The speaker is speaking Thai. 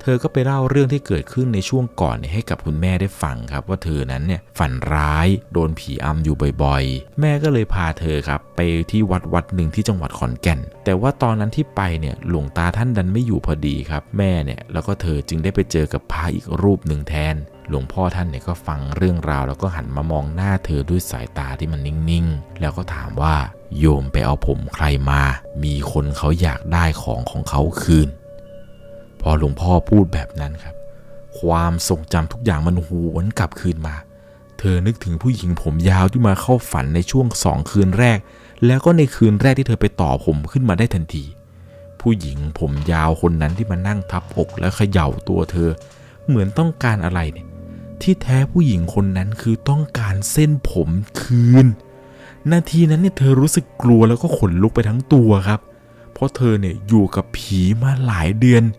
เธอก็ไปเล่าเรื่องที่เกิดขึ้นในช่วงก่อนให้กับคุณแม่ได้ฟังครับ ว่าเธอนั้นเนี่ยฝันร้ายโดนผีอำอยู่บ่อยๆ แม่ก็เลยพาเธอครับ ไปที่วัดวัดหนึ่งที่จังหวัดขอนแก่น แต่ว่าตอนนั้นที่ไปเนี่ยหลวงตาท่านดันไม่อยู่พอดีครับ แม่เนี่ยแล้วก็เธอจึงได้ไปเจอกับพระอีกรูปหนึ่งแทนหลวงพ่อท่านเนี่ยก็ฟังเรื่องราวแล้วก็หันมามองหน้าเธอด้วยสายตาที่มันนิ่งๆ แล้วก็ถามว่าโยมไปเอาผมใครมา มีคนเขาอยากได้ของของเขาคืน พอหลวงพ่อพูดแบบนั้นครับ ความทรงจำทุกอย่างมันหวนกลับคืนมา เธอนึกถึงผู้หญิงผมยาวที่มาเข้าฝันในช่วงสองคืนแรก แล้วก็ในคืนแรกที่เธอไปต่อผมขึ้นมาได้ทันที ผู้หญิงผมยาวคนนั้นที่มานั่งทับอกและเขย่าตัวเธอ เหมือนต้องการอะไรเนี่ย ที่แท้ผู้หญิงคนนั้นคือต้องการเส้นผมคืน นาทีนั้นเนี่ยเธอรู้สึกกลัวแล้วก็ขนลุกไปทั้งตัวครับ เพราะเธอเนี่ยอยู่กับผีมาหลายเดือนเ